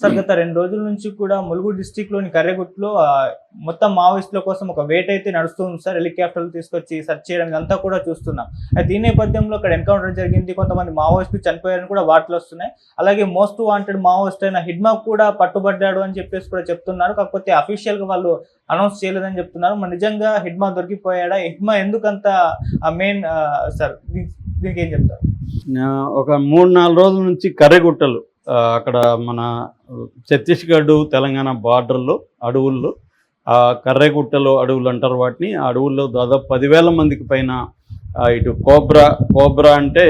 Sir గత రెండు రోజుల నుంచి కూడా ములుగు డిస్టిక్లోని కర్రెగుట్లో మొత్తం మావోయిస్టుల కోసం ఒక వేట అయితే నడుస్తుంది సార్. హెలికాప్టర్లు తీసుకొచ్చి సెర్చ్ చేయడం ఇదంతా కూడా చూస్తున్నాం. అయితే ఈ నేపథ్యంలో ఇక్కడ ఎన్కౌంటర్ జరిగింది. కొంతమంది మావోయిస్టులు చనిపోయారని కూడా వార్తలు వస్తున్నాయి. అలాగే మోస్ట్ వాంటెడ్ మావోయిస్ట్ అయిన హిడ్మా కూడా పట్టుబడ్డాడు అని చెప్పేసి కూడా చెప్తున్నారు. కాకపోతే అఫీషియల్గా వాళ్ళు అనౌన్స్ చేయలేదని చెప్తున్నారు. మరి నిజంగా హిడ్మా దొరికిపోయాడా? హిడ్మా ఎందుకంత మెయిన్ సార్ దీనికి ఏం చెప్తారు? ఒక మూడు నాలుగు రోజుల నుంచి కర్రెగుట్టలు. అక్కడ మన ఛత్తీస్గఢ్ తెలంగాణ బార్డర్లో అడవుల్లో ఆ అడవులు అంటారు వాటిని. ఆ అడవుల్లో దాదాపు పదివేల మందికి పైన ఇటు కోబ్రా కోబ్రా అంటే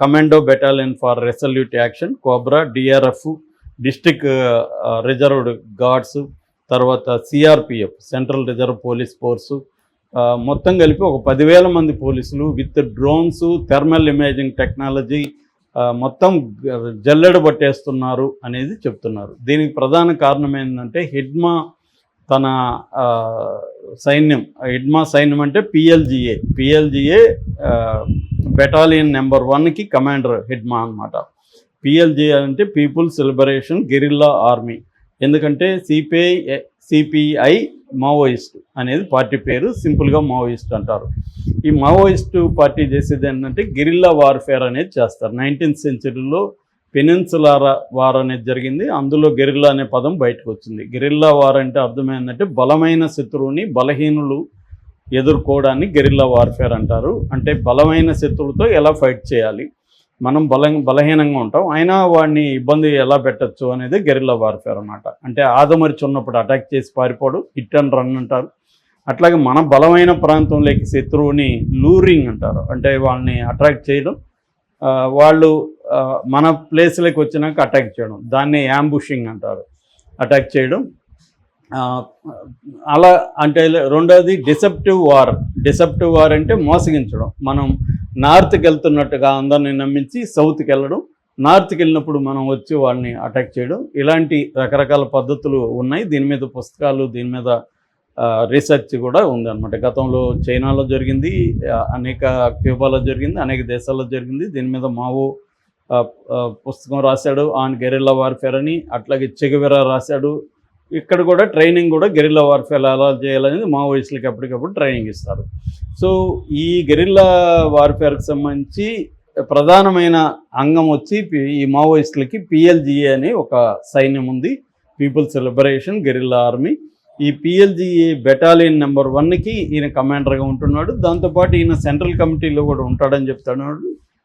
commando battalion for resolute action cobra DRF district reserved guards తర్వాత CRPF central reserve police force మొత్తం కలిపి ఒక పదివేల మంది పోలీసులు with drones thermal imaging technology మొత్తం గ- జల్లెడ పట్టేస్తున్నారు అనేది చెప్తున్నారు. దీనికి ప్రధాన కారణం ఏంటంటే హిడ్మా తన సైన్యం హిడ్మా సైన్యం అంటే పిఎల్జిఏ. పిఎల్జిఏ బెటాలియన్ నెంబర్ వన్కి కమాండర్ హిడ్మా అన్నమాట. పిఎల్జిఏ అంటే పీపుల్స్ లిబరేషన్ గెరిల్లా ఆర్మీ ఎందుకంటే సిపిఐ సిపిఐ మావోయిస్ట్ అనేది పార్టీ పేరు సింపుల్గా మావోయిస్ట్ అంటారు. ఈ మావోయిస్ట్ పార్టీ చేసేది ఏంటంటే గిరిల్లా వార్ఫేర్ అనేది చేస్తారు. నైన్టీన్త్ సెంచరీలో పెనిన్సులార వార్ అనేది జరిగింది. అందులో గెరిల్లా అనే పదం బయటకు వచ్చింది. గెరిల్లా వార్ అంటే అర్థమైందంటే బలమైన శత్రువుని బలహీనులు ఎదుర్కోవడాన్ని గెరిల్లా వార్ఫేర్ అంటారు. అంటే బలమైన శత్రువుతో ఎలా ఫైట్ చేయాలి? మనం బల బలహీనంగా ఉంటాం. అయినా వాడిని ఇబ్బంది ఎలా పెట్టచ్చు అనేది గెరిల్లా వార్ఫేర్ అనమాట అంటే ఆదమరిచి ఉన్నప్పుడు అటాక్ చేసి పారిపోవడం హిట్ అండ్ రన్ అంటారు. అట్లాగే మన బలమైన ప్రాంతంలోకి శత్రువుని లూరింగ్ అంటారు. అంటే వాళ్ళని అట్రాక్ట్ చేయడం వాళ్ళు మన ప్లేస్లోకి వచ్చినాక అటాక్ చేయడం దాన్ని యాంబుషింగ్ అంటారు. అటాక్ చేయడం అలా అంటే రెండోది డిసెప్టివ్ వార్ డిసెప్టివ్ వార్ అంటే మోసగించడం. మనం నార్త్కి వెళ్తున్నట్టుగా అందరిని నమ్మించి సౌత్కి వెళ్ళడం. నార్త్కి వెళ్ళినప్పుడు మనం వచ్చి వాళ్ళని అటాక్ చేయడం. ఇలాంటి రకరకాల పద్ధతులు ఉన్నాయి. దీని మీద పుస్తకాలు దీని మీద రీసెర్చ్ కూడా ఉందన్నమాట. గతంలో చైనాలో జరిగింది అనేక క్యూబాలో జరిగింది అనేక దేశాల్లో జరిగింది. దీని మీద మావో పుస్తకం రాశాడు. ఆన్ గెరిల్లా వార్ఫేర్ అని అట్లాగే చెగువెరా రాశాడు. ఇక్కడ కూడా ట్రైనింగ్ కూడా గెరిల్లా వార్ఫేర్ ఎలా చేయాలనేది మావోయిస్టులకి ఎప్పటికప్పుడు ట్రైనింగ్ ఇస్తారు. సో ఈ గెరిల్లా వార్ఫేర్కి సంబంధించి ప్రధానమైన అంగం వచ్చి ఈ మావోయిస్టులకి పిఎల్జిఏ అని ఒక సైన్యం ఉంది. People's liberation guerrilla army. ఈ పిఎల్జిఏ బెటాలియన్ నెంబర్ వన్కి ఈయన కమాండర్గా ఉంటున్నాడు. దాంతోపాటు ఈయన సెంట్రల్ కమిటీలో కూడా ఉంటాడని చెప్తున్నాడు.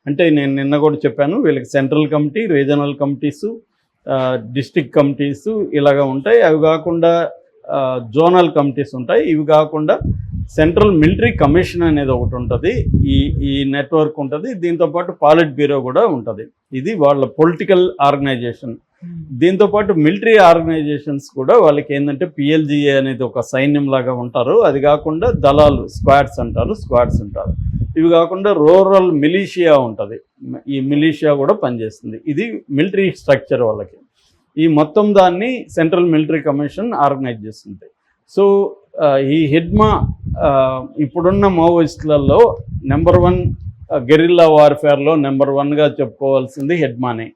అంటే నేను నిన్న కూడా చెప్పాను వీళ్ళకి central committee regional committees district committees ఇలాగ ఉంటాయి. అవి కాకుండా జోనల్ కమిటీస్ ఉంటాయి. ఇవి కాకుండా సెంట్రల్ మిలిటరీ కమిషన్ అనేది ఒకటి ఉంటుంది. ఈ ఈ నెట్వర్క్ ఉంటుంది. దీంతోపాటు పాలిట్ బ్యూరో కూడా ఉంటుంది. ఇది వాళ్ళ పొలిటికల్ ఆర్గనైజేషన్ దీంతో పాటు మిలిటరీ ఆర్గనైజేషన్స్ కూడా వాళ్ళకి ఏంటంటే పిఎల్జిఏ అనేది ఒక సైన్యం లాగా ఉంటారు. అది కాకుండా దళాలు స్క్వాడ్స్ అంటారు స్క్వాడ్స్ ఉంటారు ఇవి కాకుండా రూరల్ మిలీషియా ఉంటుంది. ఈ మిలీషియా కూడా పనిచేస్తుంది. ఇది మిలిటరీ స్ట్రక్చర్ వాళ్ళకి. ఈ మొత్తం దాన్ని సెంట్రల్ మిలిటరీ కమిషన్ ఆర్గనైజ్ చేస్తుంది. సో ఈ హిడ్మా ఇప్పుడున్న మావోయిస్టులలో నెంబర్ వన్ గెరిల్లా వార్ఫేర్లో నెంబర్ వన్గా చెప్పుకోవాల్సింది హిడ్మానే.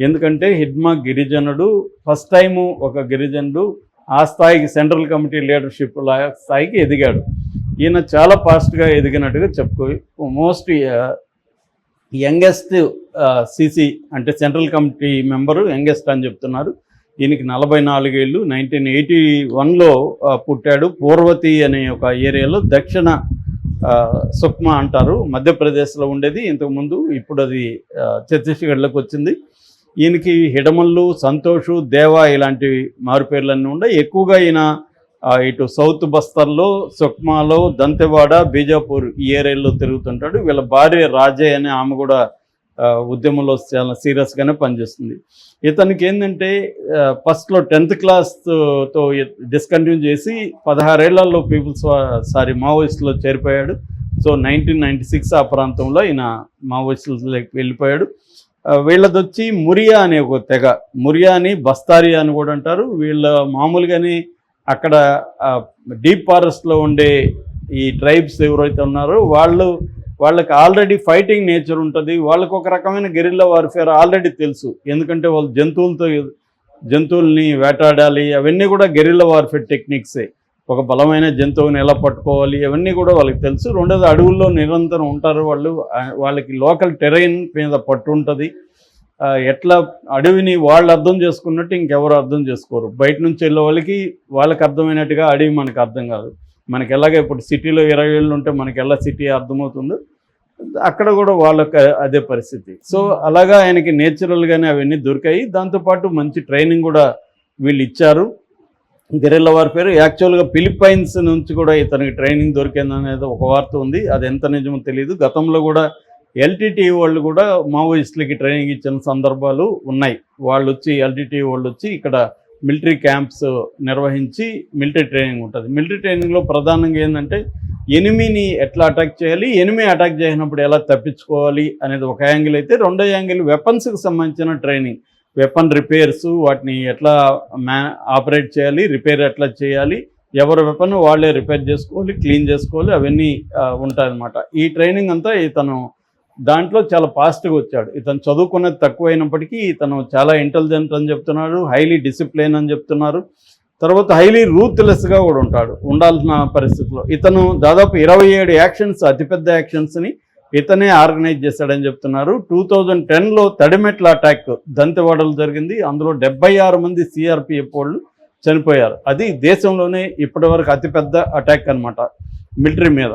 ఎందుకంటే హిడ్మా గిరిజనుడు ఫస్ట్ టైము ఒక గిరిజనుడు ఆ స్థాయికి సెంట్రల్ కమిటీ లీడర్షిప్ స్థాయికి ఎదిగాడు. ఈయన చాలా ఫాస్ట్గా ఎదిగినట్టుగా చెప్పుకో మోస్ట్ యంగెస్ట్ సిసి అంటే సెంట్రల్ కమిటీ మెంబరు యంగెస్ట్ అని చెప్తున్నారు. ఈయనకి నలభై నాలుగేళ్ళు నైన్టీన్ ఎయిటీ వన్లో పుట్టాడు. పూర్వతి అనే ఒక ఏరియాలో దక్షిణ uh, సుక్మా అంటారు. మధ్యప్రదేశ్లో ఉండేది. ఇంతకుముందు ఇప్పుడు అది uh, ఛత్తీస్గఢ్లోకి వచ్చింది. ఈయనకి హిడమల్లు సంతోషు దేవా ఇలాంటి మారుపేర్లన్నీ ఉన్నాయి ఎక్కువగా ఈయన ఇటు సౌత్ బస్తర్లో సుక్మాలో దంతెవాడ బీజాపూర్ ఈ ఏరియాల్లో తిరుగుతుంటాడు. వీళ్ళ భార్య రాజే అనే ఆమె కూడా ఉద్యమంలో చాలా సీరియస్గానే పనిచేస్తుంది. ఇతనికి ఏంటంటే ఫస్ట్లో టెన్త్ క్లాస్తో డిస్కంటిన్యూ చేసి పదహారేళ్ళలో పీపుల్స్ సారీ మావోయిస్ట్లో చేరిపోయాడు. సో నైన్టీన్ నైంటీ సిక్స్ ఆ ప్రాంతంలో ఈయన మావోయిస్టులకి వెళ్ళిపోయాడు. వీళ్ళదొచ్చి వీళ్ళది వచ్చి మురియా అనే ఒక తెగ. మురియా అని బస్తారియా అని కూడా అంటారు. వీళ్ళ మామూలుగానే అక్కడ డీప్ ఫారెస్ట్లో ఉండే ఈ ట్రైబ్స్ ఎవరైతే ఉన్నారో వాళ్ళు వాళ్ళకి ఆల్రెడీ ఫైటింగ్ నేచర్ ఉంటుంది. వాళ్ళకు ఒక రకమైన గెరిల్లా వార్ఫేర్ ఆల్రెడీ తెలుసు. ఎందుకంటే వాళ్ళు జంతువులతో జంతువుల్ని వేటాడాలి. అవన్నీ కూడా గెరిల్లా వార్ఫేర్ టెక్నిక్సే. ఒక బలమైన జంతువుని ఎలా పట్టుకోవాలి? అవన్నీ కూడా వాళ్ళకి తెలుసు. రెండోది అడవుల్లో నిరంతరం ఉంటారు వాళ్ళు. వాళ్ళకి లోకల్ టెరైన్ మీద పట్టు ఉంటుంది ఎట్లా అడవిని వాళ్ళు అర్థం చేసుకున్నట్టు ఇంకెవరు అర్థం చేసుకోరు. బయట నుంచి వెళ్ళే వాళ్ళకి వాళ్ళకి అర్థమైనట్టుగా అడవి మనకు అర్థం కాదు. మనకి ఎలాగ ఇప్పుడు సిటీలో ఇరవై ఏళ్ళు ఉంటే మనకి ఎలా సిటీ అర్థమవుతుందో అక్కడ కూడా వాళ్ళకి అదే పరిస్థితి. సో అలాగా ఆయనకి నేచురల్గానే అవన్నీ దొరికాయి. దాంతోపాటు మంచి ట్రైనింగ్ కూడా వీళ్ళు ఇచ్చారు. గెరిల్లా వార్ఫేర్ యాక్చువల్గా ఫిలిప్పైన్స్ నుంచి కూడా ఇతనికి ట్రైనింగ్ దొరికిందనేది ఒక వార్త ఉంది. అది ఎంత నిజమో తెలియదు గతంలో కూడా ఎల్టీటీ వాళ్ళు కూడా మావోయిస్టులకి ట్రైనింగ్ ఇచ్చిన సందర్భాలు ఉన్నాయి. వాళ్ళు వచ్చి ఎల్టీటీ వాళ్ళు వచ్చి ఇక్కడ మిలిటరీ క్యాంప్స్ నిర్వహించి మిలిటరీ ట్రైనింగ్ ఉంటుంది. మిలిటరీ ట్రైనింగ్లో ప్రధానంగా ఏంటంటే ఎనిమిని ఎట్లా అటాక్ చేయాలి ఎనిమి అటాక్ చేసినప్పుడు ఎలా తప్పించుకోవాలి అనేది ఒక యాంగిల్ అయితే రెండో యాంగిల్ వెపన్స్కి సంబంధించిన ట్రైనింగ్ వెపన్ రిపేర్స్ వాటిని ఎట్లా మ్యా ఆపరేట్ చేయాలి రిపేర్ ఎట్లా చేయాలి ఎవరి వెపన్ వాళ్ళే రిపేర్ చేసుకోవాలి క్లీన్ చేసుకోవాలి అవన్నీ ఉంటాయన్నమాట. ఈ ట్రైనింగ్ అంతా ఇతను దాంట్లో చాలా ఫాస్ట్గా వచ్చాడు. ఇతను చదువుకున్నది తక్కువైనప్పటికీ ఇతను చాలా ఇంటెలిజెంట్ అని చెప్తున్నారు హైలీ డిసిప్లిన్ అని చెప్తున్నారు. తర్వాత హైలీ రూత్లెస్గా కూడా ఉంటాడు ఉండాల్సిన పరిస్థితిలో. ఇతను దాదాపు ఇరవై ఏడు యాక్షన్స్ అతిపెద్ద యాక్షన్స్ని ఇతనే ఆర్గనైజ్ చేశాడని చెప్తున్నారు. టూ థౌజండ్ టెన్లో తడిమెట్ల అటాక్ దంతెవాడలు జరిగింది. అందులో డెబ్బై ఆరు మంది సిఆర్పిఎఫ్ వాళ్ళు చనిపోయారు. అది దేశంలోనే ఇప్పటివరకు అతిపెద్ద అటాక్ అనమాట మిలిటరీ మీద.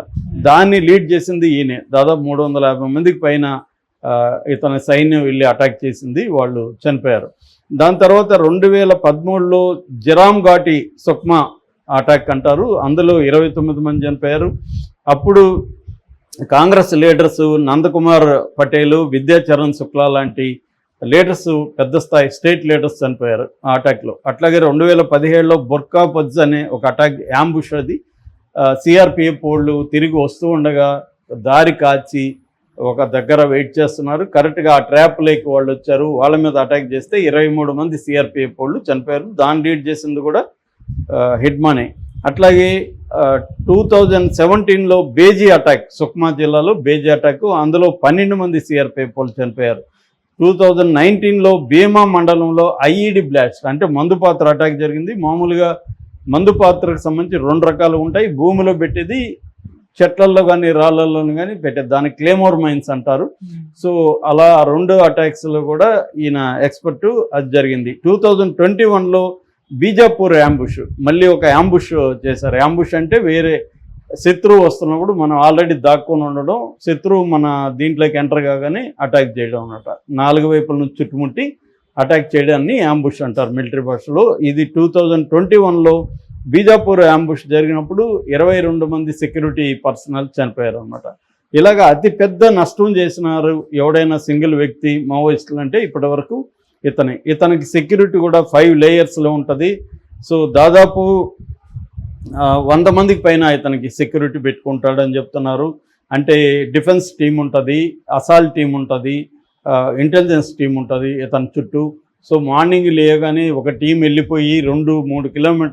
దాన్ని లీడ్ చేసింది ఈయనే. దాదాపు మూడు వందల యాభై మందికి పైన ఇతని సైన్యం వెళ్ళి అటాక్ చేసింది వాళ్ళు చనిపోయారు. దాని తర్వాత రెండు వేల పదమూడులో జిరామ్ ఘాటి సుక్మా అటాక్ అంటారు. అందులో ఇరవై తొమ్మిది మంది చనిపోయారు. అప్పుడు కాంగ్రెస్ లీడర్స్ నందకుమార్ పటేల్ విద్యాచరణ్ శుక్లా లాంటి లీడర్స్ పెద్ద స్థాయి స్టేట్ లీడర్స్ చనిపోయారు ఆ అటాక్లో. అట్లాగే రెండు వేల పదిహేడులో బొర్కా పజ్ అనే ఒక అటాక్ యాంబుష్ అది. సిఆర్పిఎఫ్ వాళ్ళు తిరిగి వస్తూ ఉండగా దారి కాచి ఒక దగ్గర వెయిట్ చేస్తున్నారు. కరెక్ట్గా ఆ ట్రాప్ లేక్ వాళ్ళు వచ్చారు. వాళ్ళ మీద అటాక్ చేస్తే ఇరవై మూడు మంది సిఆర్పిఎఫ్ వాళ్ళు చనిపోయారు. దాన్ని లీడ్ చేసింది కూడా హెడ్మానే అట్లాగే టూ థౌజండ్ సెవెంటీన్లో బేజీ అటాక్ సుక్మా జిల్లాలో బేజీ అటాక్ అందులో పన్నెండు మంది సిఆర్పిఎఫ్ వాళ్ళు చనిపోయారు. టూ థౌజండ్ నైన్టీన్లో భీమా మండలంలో ఐఈడి బ్లాస్ట్ అంటే మందుపాత్ర అటాక్ జరిగింది. మామూలుగా మందు పాత్రకు సంబంధించి రెండు రకాలు ఉంటాయి. భూమిలో పెట్టేది చెట్లల్లో కానీ రాళ్ళల్లో కానీ పెట్టేది. దానికి క్లేమోర్ మైన్స్ అంటారు. సో అలా రెండు అటాక్స్లో కూడా ఈయన ఎక్స్పర్ట్ అది జరిగింది. టూ థౌజండ్ ట్వంటీ వన్లో బీజాపూర్ యాంబుష్ మళ్ళీ ఒక యాంబుష్ చేశారు. యాంబుష్ అంటే వేరే శత్రువు వస్తున్నప్పుడు మనం ఆల్రెడీ దాక్కుని ఉండడం శత్రువు మన దీంట్లోకి ఎంటర్ కాగానే అటాక్ చేయడం అన్నమాట. నాలుగు వైపుల నుంచి చుట్టుముట్టి అటాక్ చేయడాన్ని యాంబుష్ అంటారు మిలిటరీ భాషలో. ఇది టూ థౌజండ్ ట్వంటీ వన్లో బీజాపూర్ యాంబుష్ జరిగినప్పుడు ఇరవై రెండు మంది సెక్యూరిటీ పర్సనల్ చనిపోయారు అనమాట ఇలాగ అతి పెద్ద నష్టం చేసినారు ఎవడైనా సింగిల్ వ్యక్తి మావోయిస్టులు అంటే ఇప్పటి వరకు ఇతని. ఇతనికి సెక్యూరిటీ కూడా ఫైవ్ లేయర్స్లో ఉంటుంది. సో దాదాపు వంద మందికి పైన ఇతనికి సెక్యూరిటీ పెట్టుకుంటాడని చెప్తున్నారు. అంటే డిఫెన్స్ టీం ఉంటుంది అసాల్ టీం ఉంటుంది ఇంటెలిజెన్స్ టీం ఉంటుంది ఇతని చుట్టూ. సో మార్నింగ్ లేయగానే ఒక టీం వెళ్ళిపోయి రెండు మూడు కిలోమీటర్